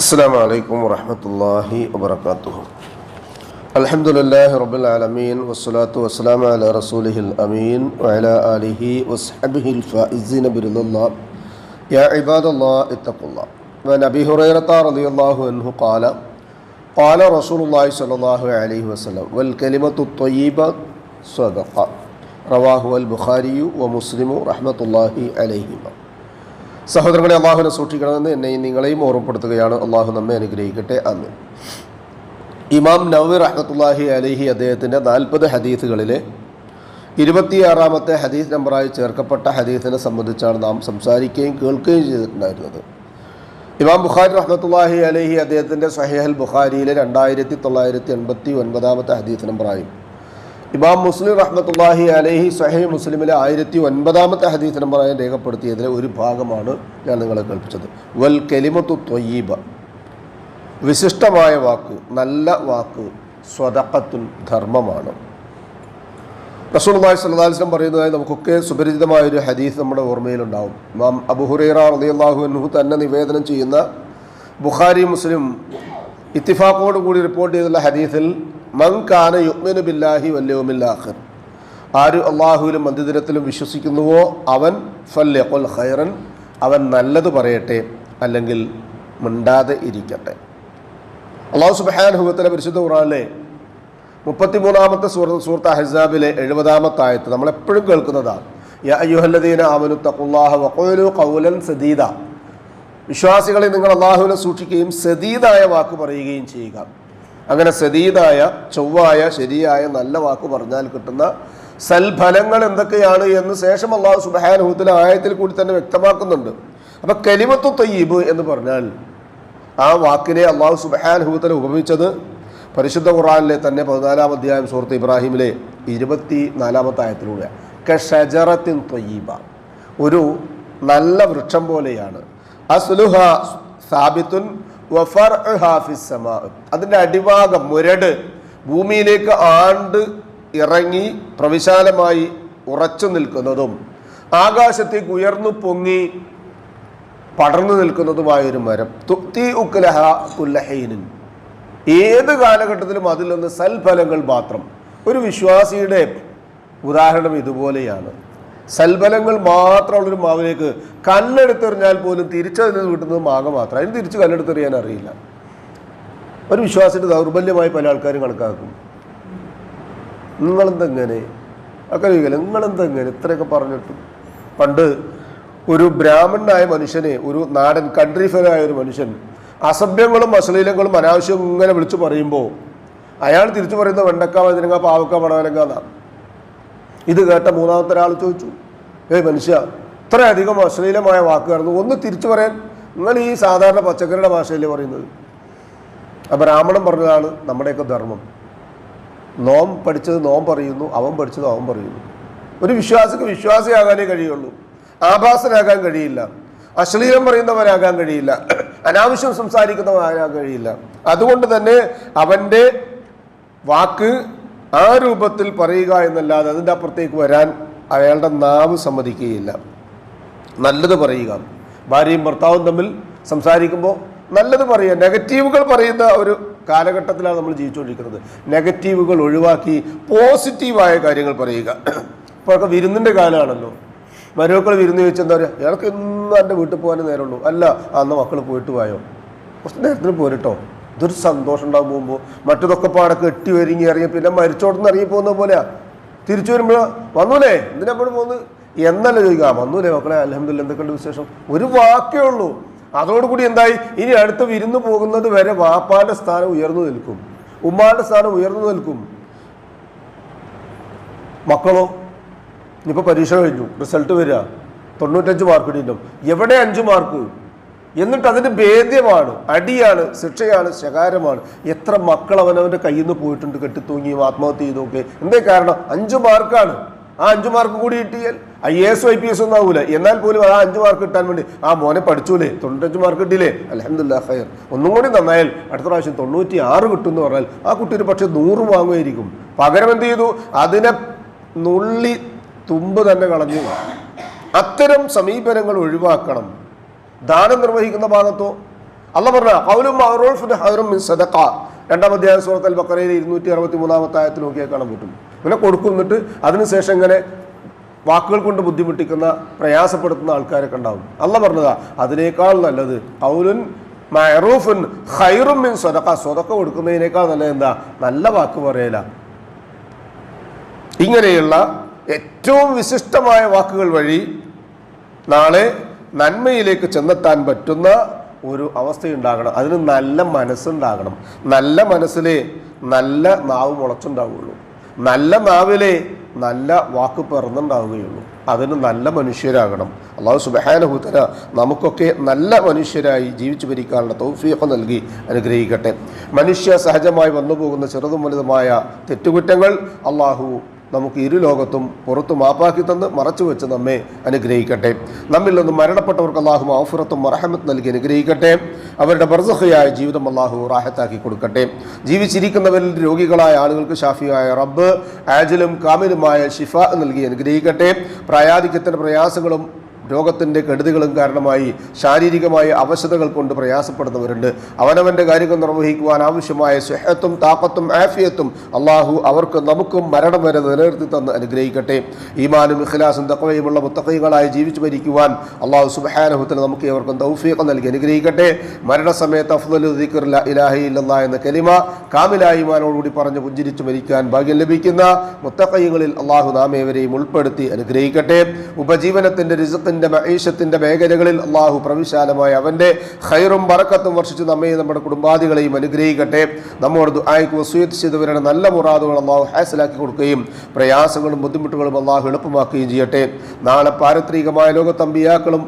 السلام عليكم ورحمة الله وبركاته. الحمد لله رب العالمين والصلاة والسلام على رسوله الأمين وعلى آله وصحبه الفائزين برضا الله. يا عباد الله اتقوا الله. وعن أبي هريرة رضي الله عنه قال قال رسول الله صلى الله عليه وسلم والكلمة الطيبة صدقة. رواه البخاري ومسلم رحمة الله عليهما. സഹോദരങ്ങളെ അള്ളാഹുവിനെ സൂക്ഷിക്കണമെന്ന് എന്നെയും നിങ്ങളെയും ഓർമ്മപ്പെടുത്തുകയാണ്. അള്ളാഹു നമ്മെ അനുഗ്രഹിക്കട്ടെ. അന്ന് ഇമാം നവി റഹ്മത്തുല്ലാഹി അലഹി അദ്ദേഹത്തിന്റെ നാൽപ്പത് ഹദീസുകളിലെ ഇരുപത്തിയാറാമത്തെ ഹദീസ് നമ്പറായി ചേർക്കപ്പെട്ട ഹദീസിനെ സംബന്ധിച്ചാണ് നാം സംസാരിക്കുകയും കേൾക്കുകയും ചെയ്തിട്ടുണ്ടായിരുന്നത്. ഇമാം ബുഖാരി റഹ്മത്തുല്ലാഹി അലഹി അദ്ദേഹത്തിന്റെ സഹേഹൽ ബുഖാരിയിലെ രണ്ടായിരത്തി തൊള്ളായിരത്തി എൺപത്തി ഒൻപതാമത്തെ ഹദീസ് നമ്പറായും. ഇമാം മുസ്ലിം റഹ്മത്തുല്ലാഹി അലഹി സഹി മുസ്ലിമിലെ ആയിരത്തി ഒൻപതാമത്തെ ഹദീസ് നമ്പർ നമ്പറായി രേഖപ്പെടുത്തിയതിലെ ഒരു ഭാഗമാണ് ഞാൻ നിങ്ങളെ കേൾപ്പിച്ചത്. വൽ കെലിമത്തു ത്വയ്യീബ. വിശിഷ്ടമായ വാക്ക് നല്ല വാക്ക് സ്വതക്കത്തുൻ ധർമ്മമാണ്. റസൂൽമായി സല്ലാസ്ലം പറയുന്നതായി നമുക്കൊക്കെ സുപരിചിതമായ ഒരു ഹദീസ് നമ്മുടെ ഓർമ്മയിലുണ്ടാവും. ഇമാം അബുഹുറൈറ റളിയല്ലാഹു അൻഹു തന്നെ നിവേദനം ചെയ്യുന്ന ബുഖാരി മുസ്ലിം ഇത്തിഫാക്കോട് കൂടി റിപ്പോർട്ട് ചെയ്തിട്ടുള്ള ഹദീസിൽ മൻ യുഗ്മനു ബില്ലാഹി വല്യവുമില്ലാഖിർ ആര് അള്ളാഹുവിലും മന്ദിരത്തിലും വിശ്വസിക്കുന്നുവോ അവൻ ഫല്യഖുൽ ഖൈറൻ അവൻ നല്ലത് പറയട്ടെ അല്ലെങ്കിൽ മിണ്ടാതെ ഇരിക്കട്ടെ. അള്ളാഹു സുബാൻ സുബാനുഭവത്തിലെ പരിശുദ്ധ ഖുറാനിലെ മുപ്പത്തിമൂന്നാമത്തെ സൂറത്ത് സൂറത്ത് ഹസാബിലെ എഴുപതാമത്തെ ആയത്ത് നമ്മളെപ്പോഴും കേൾക്കുന്നതാണ്. യ അയ്യുഹല്ലദീന ആമനു തഖുല്ലാഹ വഖൂലു ഖൗലൻ സദീദ. വിശ്വാസികളെ നിങ്ങൾ അള്ളാഹുവിനെ സൂക്ഷിക്കുകയും സദീദായ വാക്ക് പറയുകയും ചെയ്യുക. അങ്ങനെ സദീദായ ചൊവ്വായ ശരിയായ നല്ല വാക്ക് പറഞ്ഞാൽ കിട്ടുന്ന സൽഫലങ്ങൾ എന്തൊക്കെയാണ് എന്ന് ശേഷം അള്ളാഹു സുബാനുഹൂത്തിലെ ആയത്തിൽ കൂടി തന്നെ വ്യക്തമാക്കുന്നുണ്ട്. അപ്പൊ കലിമത്തു തയ്യീബ് എന്ന് പറഞ്ഞാൽ ആ വാക്കിനെ അള്ളാഹു സുബാനുഹൂത്തിലെ ഉപമിച്ചത് പരിശുദ്ധ ഖുറാനിലെ തന്നെ പതിനാലാം അധ്യായം സുഹൃത്ത് ഇബ്രാഹിമിലെ ഇരുപത്തി നാലാമത്തെ ആയത്തിലൂടെ കഷജറത്തിൻ തൊയ്യീബ. ഒരു നല്ല വൃക്ഷം പോലെയാണ്. അസ്ലുഹ സാബിത്തുൻ അതിന്റെ അടിഭാഗം മുരട് ഭൂമിയിലേക്ക് ആണ്ട് ഇറങ്ങി പ്രവിശാലമായി ഉറച്ചു നിൽക്കുന്നതും ആകാശത്തേക്ക് ഉയർന്നു പൊങ്ങി പടർന്നു നിൽക്കുന്നതുമായ ഒരു മരം തുപ്തി ഉക്കലഹ കുല്ലഹീനിൻ ഏത് കാലഘട്ടത്തിലും അതിൽ നിന്ന് സൽഫലങ്ങൾ മാത്രം. ഒരു വിശ്വാസിയുടെ ഉദാഹരണം ഇതുപോലെയാണ്. സൽഫലങ്ങൾ മാത്രമുള്ളൊരു മാവിലേക്ക് കല്ലെടുത്തെറിഞ്ഞാൽ പോലും തിരിച്ചതിൽ നിന്ന് കിട്ടുന്നത് മാങ്ങ മാത്രം. അതിന് തിരിച്ച് കല്ലെടുത്തെറിയാൻ അറിയില്ല. ഒരു വിശ്വാസത്തിന്റെ ദൗർബല്യമായി പല ആൾക്കാരും കണക്കാക്കും. നിങ്ങളെന്തെങ്ങനെ? ഒക്കെ ചോദിക്കില്ല നിങ്ങളെന്തെങ്ങനെ? ഇത്രയൊക്കെ പറഞ്ഞിട്ട്. പണ്ട് ഒരു ബ്രാഹ്മണനായ മനുഷ്യനെ ഒരു നാടൻ കൺട്രി ഫെയറായ ഒരു മനുഷ്യൻ അസഭ്യങ്ങളും അശ്ലീലങ്ങളും അനാവശ്യവും ഇങ്ങനെ വിളിച്ചു പറയുമ്പോൾ അയാൾ തിരിച്ചു പറയുന്ന വെണ്ടക്ക വഴുതനങ്ങ പാവക്ക പടവലങ്ക എന്നാ ഇത് കേട്ട മൂന്നാമത്തെ ഒരാൾ ചോദിച്ചു ഏയ് മനുഷ്യ ഇത്രയധികം അശ്ലീലമായ വാക്കുകായിരുന്നു ഒന്ന് തിരിച്ചു പറയാൻ നിങ്ങൾ ഈ സാധാരണ പച്ചക്കറിയുടെ ഭാഷയിൽ പറയുന്നത്? അപ്പം ബ്രാഹ്മണൻ പറഞ്ഞതാണ് നമ്മുടെയൊക്കെ ധർമ്മം. നോം പഠിച്ചത് നോം പറയുന്നു അവൻ പഠിച്ചത് അവൻ പറയുന്നു. ഒരു വിശ്വാസിക്ക് വിശ്വാസിയാകാനേ കഴിയുള്ളൂ. ആഭാസനാകാൻ കഴിയില്ല. അശ്ലീലം പറയുന്നവനാകാൻ കഴിയില്ല. അനാവശ്യം സംസാരിക്കുന്നവനാകാൻ കഴിയില്ല. അതുകൊണ്ട് തന്നെ അവന്റെ വാക്ക് ആ രൂപത്തിൽ പറയുക എന്നല്ലാതെ അതിന്റെ അപ്പുറത്തേക്ക് വരാൻ അയാളുടെ നാവ് സമ്മതിക്കുകയില്ല. നല്ലത് പറയുക. ഭാര്യയും ഭർത്താവും തമ്മിൽ സംസാരിക്കുമ്പോൾ നല്ലത് പറയുക. നെഗറ്റീവുകൾ പറയുന്ന ഒരു കാലഘട്ടത്തിലാണ് നമ്മൾ ജീവിച്ചുകൊണ്ടിരിക്കുന്നത്. നെഗറ്റീവുകൾ ഒഴിവാക്കി പോസിറ്റീവായ കാര്യങ്ങൾ പറയുക. ഇപ്പോഴൊക്കെ വിരുന്നിന്റെ കാലമാണല്ലോ. മരുമക്കൾ വിരുന്ന് ചോദിച്ചാൽ എന്താ പറയുക? ഇയാൾക്ക് ഇന്നും എന്റെ വീട്ടിൽ പോകാനേ നേരമുള്ളൂ. അല്ല അന്ന് മക്കൾ പോയിട്ട് പോയോ? കുറച്ച് നേരത്തിന് പോരട്ടോ ഇതൊരു സന്തോഷം ഉണ്ടാകും പോകുമ്പോൾ മറ്റതൊക്കെ പാടെ കെട്ടി ഒരുങ്ങി ഇറങ്ങി പിന്നെ മരിച്ചോടന്ന് ഇറങ്ങി പോകുന്ന പോലെയാ തിരിച്ചു വരുമ്പോൾ വന്നൂലേ? എന്തിനാ എപ്പോഴും പോകുന്നത്? എന്നല്ല ചോദിക്കുക? "ആ, വന്നൂലേ മക്കളെ? അലഹമില്ല എന്തൊക്കെയുണ്ട് വിശേഷം? ഒരു വാക്കേ ഉള്ളൂ. അതോടുകൂടി എന്തായി? ഇനി അടുത്ത് വിരുന്ന് പോകുന്നത് വരെ വാപ്പാന്റെ സ്ഥാനം ഉയർന്നു നിൽക്കും. ഉമ്മാന്റെ സ്ഥാനം ഉയർന്നു നിൽക്കും. മക്കളോ ഇനിയിപ്പോൾ പരീക്ഷ കഴിഞ്ഞു. റിസൾട്ട് വരിക. തൊണ്ണൂറ്റഞ്ച് മാർക്ക് കിട്ടിയിട്ടും എവിടെ അഞ്ച് മാർക്ക്? എന്നിട്ട് അതിന് ഭേദ്യമാണ് അടിയാണ് ശിക്ഷയാണ് ശകാരമാണ്. എത്ര മക്കൾ അവനവന്റെ കയ്യിൽ നിന്ന് പോയിട്ടുണ്ട് കെട്ടിത്തൂങ്ങിയും ആത്മഹത്യ ചെയ്തൊക്കെ എന്തേ കാരണം? അഞ്ചു മാർക്കാണ്. ആ അഞ്ചു മാർക്ക് കൂടി കിട്ടിയാൽ I A S I P S ഒന്നും ആവൂല. എന്നാൽ പോലും ആ അഞ്ച് മാർക്ക് കിട്ടാൻ വേണ്ടി ആ മോനെ പഠിച്ചൂലേ? തൊണ്ണൂറ്റഞ്ച് മാർക്ക് കിട്ടിയില്ലേ? അലഹമില്ല ഖൈർ. ഒന്നും കൂടി നന്നായാൽ അടുത്ത പ്രാവശ്യം തൊണ്ണൂറ്റി ആറ് കിട്ടും എന്ന് പറഞ്ഞാൽ ആ കുട്ടി ഒരു പക്ഷേ നൂറ് വാങ്ങുമായിരിക്കും. പകരം എന്ത് ചെയ്തു? അതിനെ നുള്ളി തുമ്പ് തന്നെ കളഞ്ഞു. അത്തരം സമീപനങ്ങൾ ഒഴിവാക്കണം. ദാനം നിർവഹിക്കുന്ന ഭാഗത്തോ. അല്ല പറഞ്ഞ രണ്ടാം അധ്യായ സുഹൃത്തൽ ബക്കറയിൽ ഇരുന്നൂറ്റി അറുപത്തി മൂന്നാമത്തെ ആയത്തിൽ നോക്കിയാൽ കാണാൻ പറ്റും. പിന്നെ കൊടുക്കുന്നിട്ട് അതിനുശേഷം ഇങ്ങനെ വാക്കുകൾ കൊണ്ട് ബുദ്ധിമുട്ടിക്കുന്ന പ്രയാസപ്പെടുത്തുന്ന ആൾക്കാരൊക്കെ ഉണ്ടാവും. അല്ല പറഞ്ഞതാ അതിനേക്കാൾ നല്ലത് കൗലുൻ മൈറൂഫുൻ ഹൈറും മിൻ സദഖ. സ്വതക്ക കൊടുക്കുന്നതിനേക്കാൾ നല്ലത് എന്താ? നല്ല വാക്ക് പറയല. ഇങ്ങനെയുള്ള ഏറ്റവും വിശിഷ്ടമായ വാക്കുകൾ വഴി നാളെ നന്മയിലേക്ക് ചെന്നെത്താൻ പറ്റുന്ന ഒരു അവസ്ഥയുണ്ടാകണം. അതിന് നല്ല മനസ്സുണ്ടാകണം. നല്ല മനസ്സിലെ നല്ല നാവ് മുളച്ചുണ്ടാവുകയുള്ളൂ. നല്ല നാവിലെ നല്ല വാക്ക് പിറന്നുണ്ടാവുകയുള്ളൂ. അതിന് നല്ല മനുഷ്യരാകണം. അള്ളാഹു സുബഹാനഹുത്തര നമുക്കൊക്കെ നല്ല മനുഷ്യരായി ജീവിച്ചു ഭരിക്കാനുള്ള തൗഫീഖ് നൽകി അനുഗ്രഹിക്കട്ടെ. മനുഷ്യ സഹജമായി വന്നുപോകുന്ന ചെറുതും വലുതുമായ തെറ്റുകുറ്റങ്ങൾ അള്ളാഹു നമുക്ക് ഇരു ലോകത്തും പുറത്തു മാപ്പാക്കി തന്ന് മറച്ചു വെച്ച് നമ്മെ അനുഗ്രഹിക്കട്ടെ. നമ്മിൽ നിന്ന് മരണപ്പെട്ടവർക്ക് അള്ളാഹു മാഫുറത്തും മറഹമത്ത് നൽകി അനുഗ്രഹിക്കട്ടെ. അവരുടെ ബർസഹയായ ജീവിതം അള്ളാഹു റാഹത്താക്കി കൊടുക്കട്ടെ. ജീവിച്ചിരിക്കുന്നവരിൽ രോഗികളായ ആളുകൾക്ക് ഷാഫിയായ റബ്ബ് ആജിലും കാമിലുമായ ഷിഫ നൽകി അനുഗ്രഹിക്കട്ടെ. പ്രായാധിക്യത്തിന്റെ പ്രയാസങ്ങളും രോഗത്തിന്റെ കെടുതികളും കാരണമായി ശാരീരികമായ അവശതകൾ കൊണ്ട് പ്രയാസപ്പെടുന്നവരുണ്ട്. അവനവന്റെ കാര്യങ്ങൾ നിർവഹിക്കുവാൻ ആവശ്യമായ സുഹത്തും താക്കത്തും ആഫിയത്തും അള്ളാഹു അവർക്ക് നമുക്കും മരണം വരെ നിലനിർത്തി തന്ന് അനുഗ്രഹിക്കട്ടെ. ഈമാനും ഇഖ്ലാസും തക്കവയുമുള്ള മുത്തക്കൈകളായി ജീവിച്ചു ഭരിക്കുവാൻ അള്ളാഹു സുബഹാനുഹത്തിന് നമുക്ക് അവർക്കും തൗഫീഖ് നൽകി അനുഗ്രഹിക്കട്ടെ. മരണസമയത്ത് അഫ്ദലു ഇലാഹ ഇല്ലല്ലാ എന്ന കലിമ കാമിലായിമാനോടുകൂടി പറഞ്ഞ് പുഞ്ചിരിച്ചു മരിക്കാൻ ഭാഗ്യം ലഭിക്കുന്ന മുത്തക്കൈകളിൽ അള്ളാഹു നാമേവരെയും ഉൾപ്പെടുത്തി അനുഗ്രഹിക്കട്ടെ. ഉപജീവനത്തിന്റെ റിസത്തിന്റെ മഹീഷത്തിന്റെ മേഖലകളിൽ അള്ളാഹു പ്രവിശാലമായ അവന്റെ ഖൈറും പറക്കത്തും വർഷിച്ച് നമ്മയും നമ്മുടെ കുടുംബാദികളെയും അനുഗ്രഹിക്കട്ടെ. നമ്മോട് ദുആയ്ക്ക് വസൂയത്ത് ചെയ്തവരുടെ നല്ല മുറാദുകൾ അള്ളാഹു ഹാസിലാക്കി കൊടുക്കുകയും പ്രയാസങ്ങളും ബുദ്ധിമുട്ടുകളും അള്ളാഹു എളുപ്പമാക്കുകയും ചെയ്യട്ടെ. നാളെ പാരത്രികമായ ലോകത്തമ്പിയാക്കളും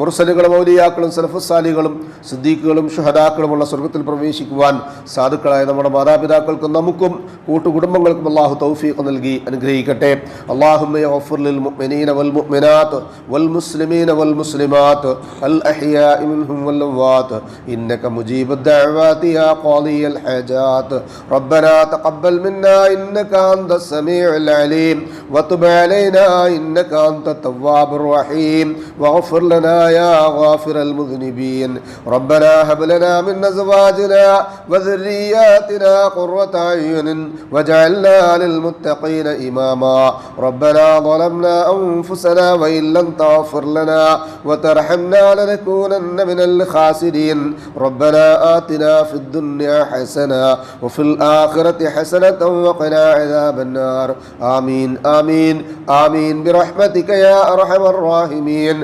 മുർസലുകളും ഔലിയാക്കളും സലഫുസാലികളും സിദ്ദീഖുകളും ഷുഹദാക്കളുമുള്ള സ്വർഗത്തിൽ പ്രവേശിക്കുവാൻ സാധുക്കളായ നമ്മുടെ മാതാപിതാക്കൾക്കും നമുക്കും കൂട്ടുകുടുംബങ്ങൾക്കും അള്ളാഹു തൗഫീഖ് നൽകി അനുഗ്രഹിക്കട്ടെ അള്ളാഹുമ്മ യഗ്ഫിർ ലിൽ മുഅ്മിനീന വൽ മുഅ്മിനാത്ത് വൽ മുസ്ലിമീന വൽ മുസ്ലിമാത്ത് അൽ അഹ്യാഇ മിൻഹും വൽ അംവാത്ത് ഇന്നക മുജീബു الدعوات يا قاضي الحاجات ربنا تقبل منا إنك أنت السميع العليم وتب علينا إنك أنت التواب الرحيم واغفر لنا يا غافر المذنبين. ربنا هب لنا من أزواجنا وذرياتنا قرة أعين واجعلنا للمتقين إماما. ربنا ظلمنا أنفسنا وإن لم تغفر لنا وترحمنا لنكونن من الخاسرين. ربنا آتنا في الدنيا حسنة وفي الآخرة حسنة وقنا عذاب النار. آمين آمين آمين. برحمتك يا أرحم الراحمين.